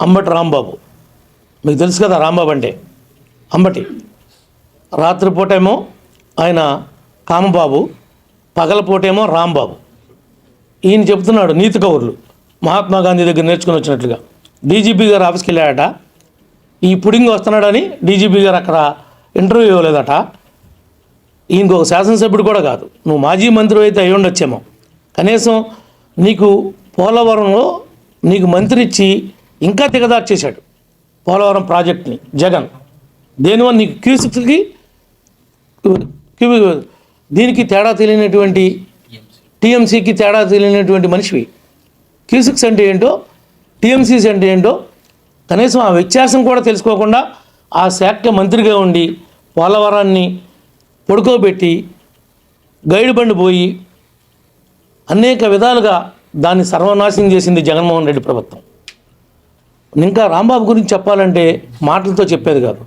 అంబటి రాంబాబు. మీకు తెలుసు కదా రాంబాబు అంటే. అంబటి. రాత్రిపూటేమో ఆయన కామబాబు పగలపూటేమో రాంబాబు. ఈయన చెప్తున్నాడు నీతి కౌరులు. మహాత్మా గాంధీ దగ్గర నేర్చుకుని వచ్చినట్లుగా. డీజీపీ గారు ఆఫీస్కి వెళ్ళాడట. ఈ పుడింగ్ వస్తున్నాడని డీజీపీ గారు అక్కడ ఇంటర్వ్యూ ఇవ్వలేదట. ఈయనకు ఒక శాసనసభ్యుడు కూడా కాదు. నువ్వు మాజీ మంత్రి అయితే అయ్యి ఉండొచ్చేమో. కనీసం నీకు పోలవరంలో నీకు మంత్రి ఇచ్చి ఇంకా దిగదారు చేశాడు పోలవరం ప్రాజెక్ట్ని. జగన్ దేనివల్ల నీకు క్యూసిక్స్కి క్యూ- దీనికి తేడా తెలియనటువంటి టీఎంసీకి తేడా తెలియనటువంటి మనిషివి. క్యూసిక్స్ అంటే ఏంటో టీఎంసీస్ అంటే ఏంటో కనీసం ఆ వ్యత్యాసం కూడా తెలుసుకోకుండా ఆ శాఖ మంత్రిగా ఉండి పోలవరాన్ని పడుకోబెట్టి గైడ్ బండి పోయి అనేక విధాలుగా దాన్ని సర్వనాశనం చేసింది జగన్మోహన్ రెడ్డి ప్రభుత్వం. ఇంకా రాంబాబు గురించి చెప్పాలంటే మాటలతో చెప్పేది కాదు.